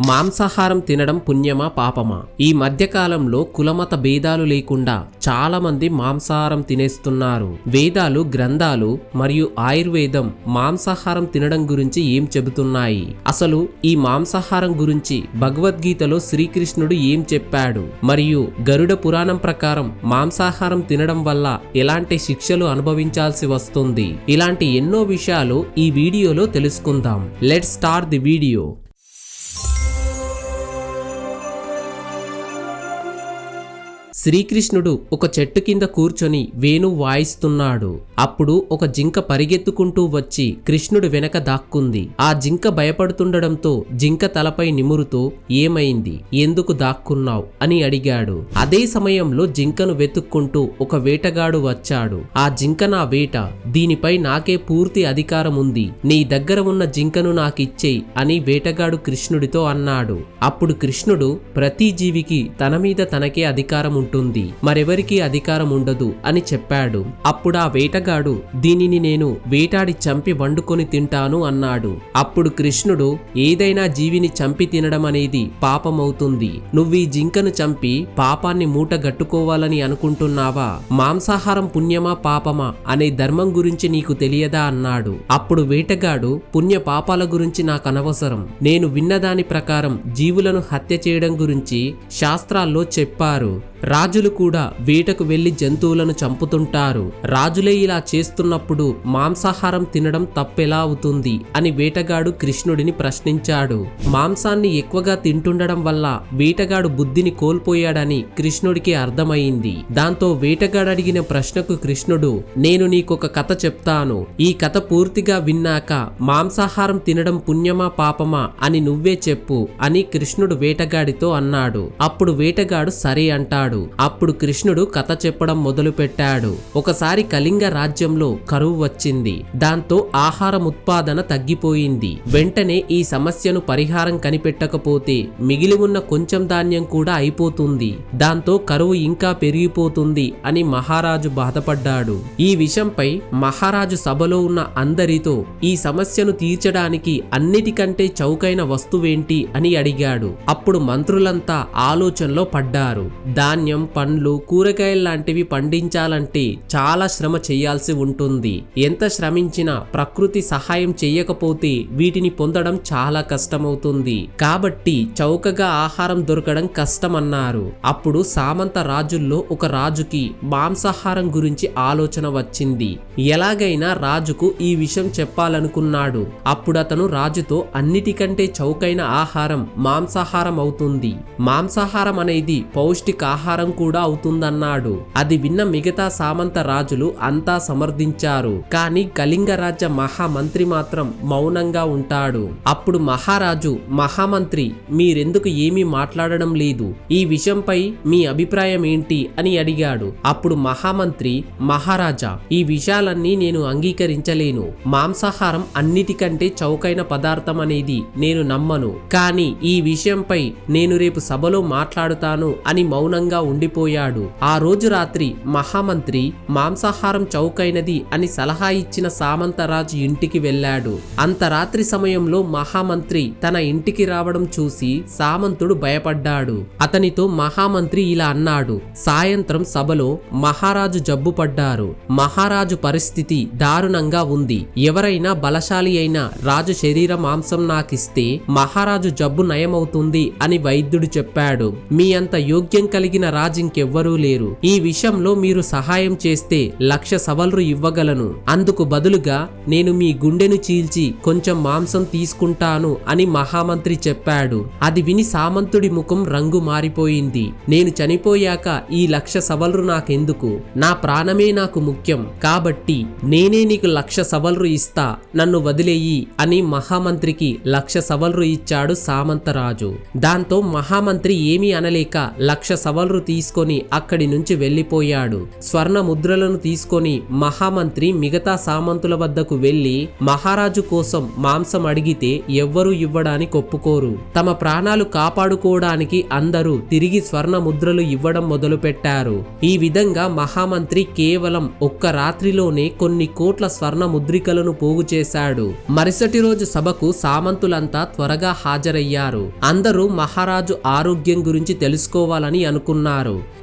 మాంసాహారం తినడం పుణ్యమా పాపమా? ఈ మధ్యకాలంలో కులమత భేదాలు లేకుండా చాలా మంది మాంసాహారం తినేస్తున్నారు. వేదాలు గ్రంథాలు మరియు ఆయుర్వేదం మాంసాహారం తినడం గురించి ఏం చెబుతున్నాయి? అసలు ఈ మాంసాహారం గురించి భగవద్గీతలో శ్రీకృష్ణుడు ఏం చెప్పాడు? మరియు గరుడ పురాణం ప్రకారం మాంసాహారం తినడం వల్ల ఎలాంటి శిక్షలు అనుభవించాల్సి వస్తుంది? ఇలాంటి ఎన్నో విషయాలు ఈ వీడియోలో తెలుసుకుందాం. Let start the video. శ్రీకృష్ణుడు ఒక చెట్టు కింద కూర్చొని వేణు వాయిస్తున్నాడు. అప్పుడు ఒక జింక పరిగెత్తుకుంటూ వచ్చి కృష్ణుడు వెనక దాక్కుంది. ఆ జింక భయపడుతుండడంతో జింక తలపై నిమురుతో ఏమైంది? ఎందుకు దాక్కున్నావు? అని అడిగాడు. అదే సమయంలో జింకను వెతుక్కుంటూ ఒక వేటగాడు వచ్చాడు. ఆ జింక నా వేట. దీనిపై నాకే పూర్తి అధికారం ఉంది నీ దగ్గర ఉన్న జింకను నాకిచ్చేయి అని వేటగాడు కృష్ణుడితో అన్నాడు. అప్పుడు కృష్ణుడు ప్రతి జీవికి తన మీద తనకే అధికారం ఉంటుంది మరెవరికీ అధికారం ఉండదు అని చెప్పాడు. అప్పుడు ఆ వేట వేటగాడు దీనిని నేను వేటాడి చంపి వండుకొని తింటాను అన్నాడు. అప్పుడు కృష్ణుడు ఏదైనా జీవిని చంపి తినడం అనేది పాపమవుతుంది. నువ్వు జింకను చంపి పాపాన్ని మూటగట్టుకోవాలని అనుకుంటున్నావా? మాంసాహారం పుణ్యమా పాపమా? అనే ధర్మం గురించి నీకు తెలియదా? అన్నాడు. అప్పుడు వేటగాడు పుణ్య పాపాల గురించి నాకు అనవసరం నేను విన్నదాని ప్రకారం జీవులను హత్య చేయడం గురించి శాస్త్రాల్లో చెప్పారు. రాజులు కూడా వేటకు వెళ్ళి జంతువులను చంపుతుంటారు. రాజులే ఇలా చేస్తున్నప్పుడు మాంసాహారం తినడం తప్పెలా అవుతుంది అని వేటగాడు కృష్ణుడిని ప్రశ్నించాడు. మాంసాన్ని ఎక్కువగా తింటుండడం వల్ల వేటగాడు బుద్ధిని కోల్పోయాడని కృష్ణుడికి అర్థమైంది. దాంతో వేటగాడు అడిగిన ప్రశ్నకు కృష్ణుడు నేను నీకొక కథ చెప్తాను. ఈ కథ పూర్తిగా విన్నాక మాంసాహారం తినడం పుణ్యమా పాపమా అని నువ్వే చెప్పు అని కృష్ణుడు వేటగాడితో అన్నాడు. అప్పుడు వేటగాడు సరే అంటాడు. అప్పుడు కృష్ణుడు కథ చెప్పడం మొదలు పెట్టాడు ఒకసారి కళింగ రాజ్యంలో కరువు వచ్చింది. దాంతో ఆహారం ఉత్పాదన తగ్గిపోయింది. వెంటనే ఈ సమస్యను పరిహారం కనిపెట్టకపోతే మిగిలి ఉన్న కొంచెం ధాన్యం కూడా అయిపోతుంది. దాంతో కరువు ఇంకా పెరిగిపోతుంది అని మహారాజు బాధపడ్డాడు. ఈ విషయంపై మహారాజు సభలో ఉన్న అందరితో ఈ సమస్యను తీర్చడానికి అన్నిటికంటే చౌకైన వస్తువేంటి అని అడిగాడు. అప్పుడు మంత్రులంతా ఆలోచనలో పడ్డారు. ధాన్యం పండ్లు కూరగాయలు లాంటివి పండించాలంటే చాలా శ్రమ చేయాల్సి ఉంటుంది. ఎంత శ్రమించినా ప్రకృతి సహాయం చేయకపోతే వీటిని పొందడం చాలా కష్టమవుతుంది. కాబట్టి చౌకగా ఆహారం దొరకడం కష్టమన్నారు. అప్పుడు సామంత రాజుల్లో ఒక రాజుకి మాంసాహారం గురించి ఆలోచన వచ్చింది. ఎలాగైనా రాజుకు ఈ విషయం చెప్పాలనుకున్నాడు. అప్పుడు అతను రాజుతో అన్నిటికంటే చౌకైన ఆహారం మాంసాహారం అవుతుంది. మాంసాహారం అనేది పౌష్టికాహారం కూడా అవుతుందన్నాడు. అది విన్న మిగతా సామంత రాజులు అంతా సమర్థించారు. కానీ కళింగ రాజ్య మహామంత్రి మాత్రం మౌనంగా ఉంటాడు. అప్పుడు మహారాజు మహామంత్రి మీరెందుకు ఏమీ మాట్లాడడం లేదు? ఈ విషయంపై మీ అభిప్రాయం ఏంటి? అని అడిగాడు. అప్పుడు మహామంత్రి మహారాజా ఈ విషయాలన్నీ నేను అంగీకరించలేను. మాంసాహారం అన్నిటికంటే చౌకైన పదార్థం అనేది నేను నమ్మను. కానీ ఈ విషయంపై నేను రేపు సభలో మాట్లాడుతాను అని మౌనంగా ఉండిపోయాడు. ఆ రోజు రాత్రి మహామంత్రి మాంసాహారం చౌకైనది అని సలహా ఇచ్చిన సామంతరాజు ఇంటికి వెళ్ళాడు. అంత రాత్రి సమయంలో మహామంత్రి తన ఇంటికి రావడం చూసి సామంతుడు భయపడ్డాడు. అతనితో మహామంత్రి ఇలా అన్నాడు. సాయంత్రం సభలో మహారాజు జబ్బు పడ్డారు. మహారాజు పరిస్థితి దారుణంగా ఉంది. ఎవరైనా బలశాలి అయిన రాజు శరీర మాంసం నాకిస్తే మహారాజు జబ్బు నయమవుతుంది అని వైద్యుడు చెప్పాడు. మీ అంత యోగ్యం కలిగిన రాజు ఇంకెవ్వరూ లేరు. ఈ విషయంలో మీరు సహాయం చేస్తే లక్ష సవల్రు ఇవ్వగలను. అందుకు బదులుగా నేను మీ గుండెను చీల్చి కొంచెం మాంసం తీసుకుంటాను అని మహామంత్రి చెప్పాడు. అది విని సామంతుడి ముఖం రంగు మారిపోయింది. నేను చనిపోయాక ఈ లక్ష సవల్రు నాకెందుకు? నా ప్రాణమే నాకు ముఖ్యం. కాబట్టి నేనే నీకు లక్ష సవల్రు ఇస్తా. నన్ను వదిలేయి అని మహామంత్రికి లక్ష సవల్రు ఇచ్చాడు సామంతరాజు. దాంతో మహామంత్రి ఏమీ అనలేక లక్ష సవల్రు కర్రు తీసుకొని అక్కడి నుంచి వెళ్ళిపోయాడు. స్వర్ణ ముద్రలను తీసుకొని మహామంత్రి మిగతా సామంతుల వద్దకు వెళ్ళి మహారాజు కోసం మాంసం అడిగితే ఎవ్వరూ ఇవ్వడానికి ఒప్పుకోరు తమ ప్రాణాలు కాపాడుకోవడానికి అందరూ తిరిగి స్వర్ణ ముద్రలు ఇవ్వడం మొదలుపెట్టారు. ఈ విధంగా మహామంత్రి కేవలం ఒక్క రాత్రిలోనే కొన్ని కోట్ల స్వర్ణ ముద్రికలను పోగు చేశాడు. మరుసటి రోజు సభకు సామంతులంతా త్వరగా హాజరయ్యారు. అందరూ మహారాజు ఆరోగ్యం గురించి తెలుసుకోవాలని అనుకున్నారు.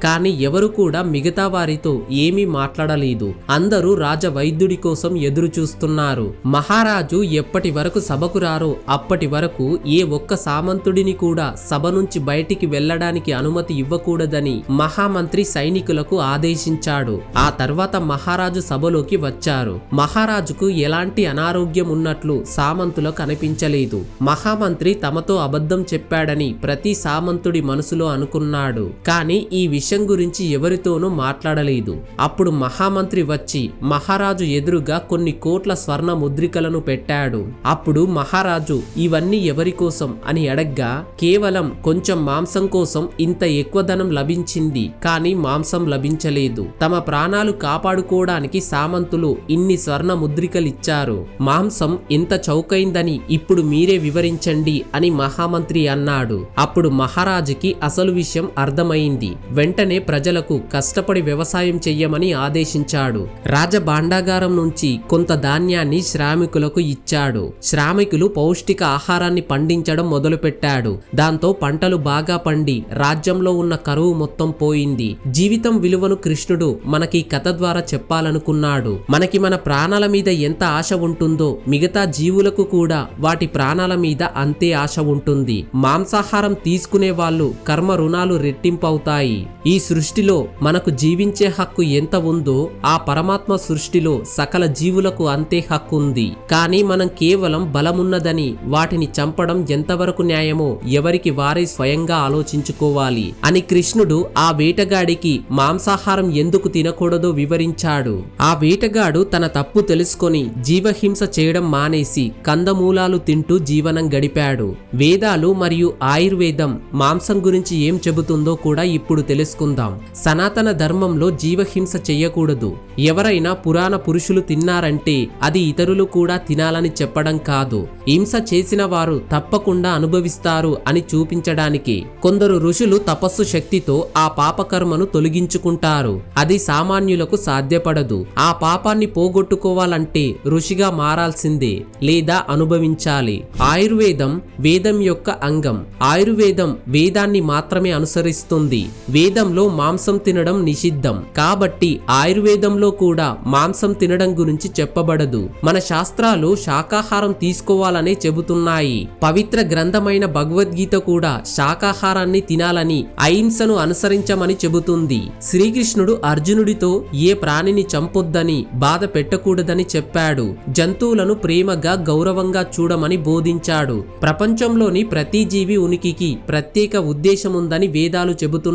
కానీ ఎవరు కూడా మిగతా వారితో ఏమీ మాట్లాడలేదు. అందరూ రాజ వైద్యుడి కోసం ఎదురు చూస్తున్నారు మహారాజు ఎప్పటి వరకు సభకు రారో అప్పటి వరకు ఏ ఒక్క సామంతుడిని కూడా సభ నుంచి బయటికి వెళ్ళడానికి అనుమతి ఇవ్వకూడదని మహామంత్రి సైనికులకు ఆదేశించాడు. ఆ తర్వాత మహారాజు సభలోకి వచ్చారు. మహారాజుకు ఎలాంటి అనారోగ్యం ఉన్నట్లు సామంతులకు అనిపించలేదు మహామంత్రి తమతో అబద్ధం చెప్పాడని ప్రతి సామంతుడి మనసులో అనుకున్నాడు. కానీ ఈ విషయం గురించి ఎవరితోనూ మాట్లాడలేదు. అప్పుడు మహామంత్రి వచ్చి మహారాజు ఎదురుగా కొన్ని కోట్ల స్వర్ణ ముద్రికలను పెట్టాడు. అప్పుడు మహారాజు ఇవన్నీ ఎవరి కోసం? అని అడగ్గా కేవలం కొంచెం మాంసం కోసం ఇంత ఎక్కువ ధనం లభించింది కానీ మాంసం లభించలేదు. తమ ప్రాణాలు కాపాడుకోవడానికి సామంతులు ఇన్ని స్వర్ణ ముద్రికలిచ్చారు. మాంసం ఇంత చౌకైందని ఇప్పుడు మీరే వివరించండి అని మహామంత్రి అన్నాడు. అప్పుడు మహారాజుకి అసలు విషయం అర్థమైంది. వెంటనే ప్రజలకు కష్టపడి వ్యవసాయం చెయ్యమని ఆదేశించాడు. రాజభాండాగారం నుంచి కొంత ధాన్యాన్ని శ్రామికులకు ఇచ్చాడు. శ్రామికులు పౌష్టిక ఆహారాన్ని పండించడం మొదలుపెట్టాడు. దాంతో పంటలు బాగా పండి రాజ్యంలో ఉన్న కరువు మొత్తం పోయింది. జీవితం విలువను కృష్ణుడు మనకి ఈ కథ ద్వారా చెప్పాలనుకున్నాడు. మనకి మన ప్రాణాల మీద ఎంత ఆశ ఉంటుందో మిగతా జీవులకు కూడా వాటి ప్రాణాల మీద అంతే ఆశ ఉంటుంది. మాంసాహారం తీసుకునే వాళ్ళు కర్మ రుణాలు రెట్టింపు అవుతాయి. ఈ సృష్టిలో మనకు జీవించే హక్కు ఎంత ఉందో ఆ పరమాత్మ సృష్టిలో సకల జీవులకు అంతే హక్కు ఉంది. కానీ మనం కేవలం బలమున్నదని వాటిని చంపడం ఎంతవరకు న్యాయమో ఎవరికి వారే స్వయంగా ఆలోచించుకోవాలి. అని కృష్ణుడు ఆ వేటగాడికి మాంసాహారం ఎందుకు తినకూడదో వివరించాడు. ఆ వేటగాడు తన తప్పు తెలుసుకొని జీవహింస చేయడం మానేసి కందమూలాలు తింటూ జీవనం గడిపాడు. వేదాలు మరియు ఆయుర్వేదం మాంసం గురించి ఏం చెబుతుందో కూడా ఇప్పుడు తెలుసుకుందాం. సనాతన ధర్మంలో జీవహింస చెయ్యకూడదు ఎవరైనా పురాణ పురుషులు తిన్నారంటే అది ఇతరులు కూడా తినాలని చెప్పడం కాదు. హింస చేసిన వారు తప్పకుండా అనుభవిస్తారు అని చూపించడానికి కొందరు ఋషులు తపస్సు శక్తితో ఆ పాపకర్మను తొలగించుకుంటారు. అది సామాన్యులకు సాధ్యపడదు. ఆ పాపాన్ని పోగొట్టుకోవాలంటే ఋషిగా మారాల్సిందే లేదా అనుభవించాలి. ఆయుర్వేదం వేదం యొక్క అంగం. ఆయుర్వేదం వేదాన్ని మాత్రమే అనుసరిస్తుంది. వేదంలో మాంసం తినడం నిషిద్ధం. కాబట్టి ఆయుర్వేదంలో కూడా మాంసం తినడం గురించి చెప్పబడదు. మన శాస్త్రాలు శాకాహారం తీసుకోవాలనే చెబుతున్నాయి. పవిత్ర గ్రంథమైన భగవద్గీత కూడా శాకాహారాన్ని తినాలని అహింసను అనుసరించమని చెబుతుంది. శ్రీకృష్ణుడు అర్జునుడితో ఏ ప్రాణిని చంపొద్దని బాధ పెట్టకూడదని చెప్పాడు. జంతువులను ప్రేమగా గౌరవంగా చూడమని బోధించాడు. ప్రపంచంలోని ప్రతి జీవి ఉనికికి ప్రత్యేక ఉద్దేశముందని వేదాలు చెబుతున్నాయి.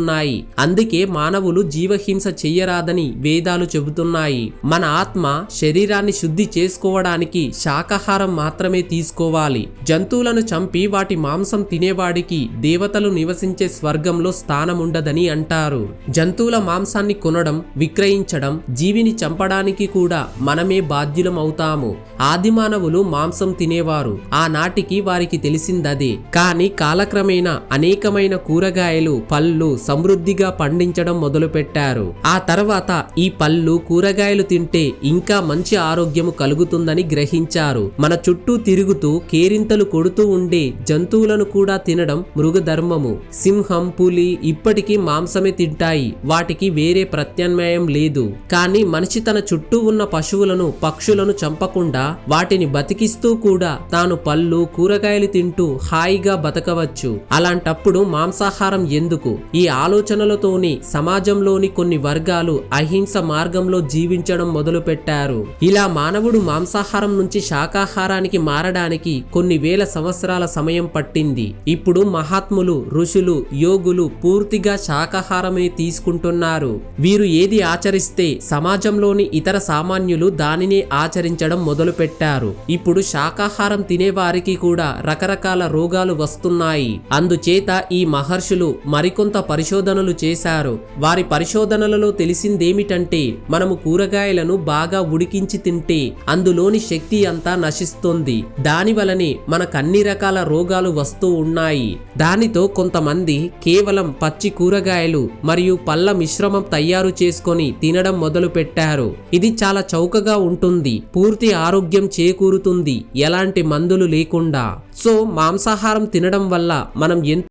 అందుకే మానవులు జీవహింస చెయ్యరాదని వేదాలు చెబుతున్నాయి. మన ఆత్మ శరీరాన్ని శుద్ధి చేసుకోవడానికి శాకాహారం మాత్రమే తీసుకోవాలి. జంతువులను చంపి వాటి మాంసం తినేవాడికి దేవతలు నివసించే స్వర్గంలో స్థానముండదని అంటారు. జంతువుల మాంసాన్ని కొనడం విక్రయించడం జీవిని చంపడానికి కూడా మనమే బాధ్యులం అవుతాము ఆదిమానవులు మాంసం తినేవారు. ఆనాటికి వారికి తెలిసిందదే. కానీ కాలక్రమేణా అనేకమైన కూరగాయలు పళ్ళు సమృద్ధిగా పండించడం మొదలుపెట్టారు. ఆ తర్వాత ఈ పళ్ళు కూరగాయలు తింటే ఇంకా మంచి ఆరోగ్యము కలుగుతుందని గ్రహించారు. మన చుట్టూ తిరుగుతూ కేరింతలు కొడుతూ ఉండే జంతువులను కూడా తినడం మృగధర్మము. సింహం పులి ఇప్పటికీ మాంసమే తింటాయి. వాటికి వేరే ప్రత్యామ్నాయం లేదు. కానీ మనిషి తన చుట్టూ ఉన్న పశువులను పక్షులను చంపకుండా వాటిని బతికిస్తూ కూడా తాను పళ్ళు కూరగాయలు తింటూ హాయిగా బతకవచ్చు. అలాంటప్పుడు మాంసాహారం ఎందుకు? ఈ ఆలోచనలతోనే సమాజంలోని కొన్ని వర్గాలు అహింస మార్గంలో జీవించడం మొదలుపెట్టారు. ఇలా మానవుడు మాంసాహారం నుంచి శాకాహారానికి మారడానికి కొన్ని వేల సంవత్సరాల సమయం పట్టింది. ఇప్పుడు మహాత్ములు ఋషులు యోగులు పూర్తిగా శాకాహారమే తీసుకుంటున్నారు. వీరు ఏది ఆచరిస్తే సమాజంలోని ఇతర సామాన్యులు దానినే ఆచరించడం మొదలు మొదలుపెట్టారు ఇప్పుడు శాకాహారం తినేవారికి కూడా రకరకాల రోగాలు వస్తున్నాయి. అందుచేత ఈ మహర్షులు మరికొంత పరిశోధనలు చేశారు. వారి పరిశోధనలలో తెలిసిందేమిటంటే మనము కూరగాయలను బాగా ఉడికించి తింటే అందులోని శక్తి అంతా నశిస్తుంది. దాని వలనే మనకు అన్ని రకాల రోగాలు వస్తూ ఉన్నాయి. దానితో కొంతమంది కేవలం పచ్చి కూరగాయలు మరియు పళ్ళ మిశ్రమం తయారు చేసుకొని తినడం మొదలు పెట్టారు ఇది చాలా చౌకగా ఉంటుంది. పూర్తి ఆరోగ్యం చేకూరుతుంది. ఎలాంటి మందులు లేకుండా. సో మాంసాహారం తినడం వల్ల మనం ఎంత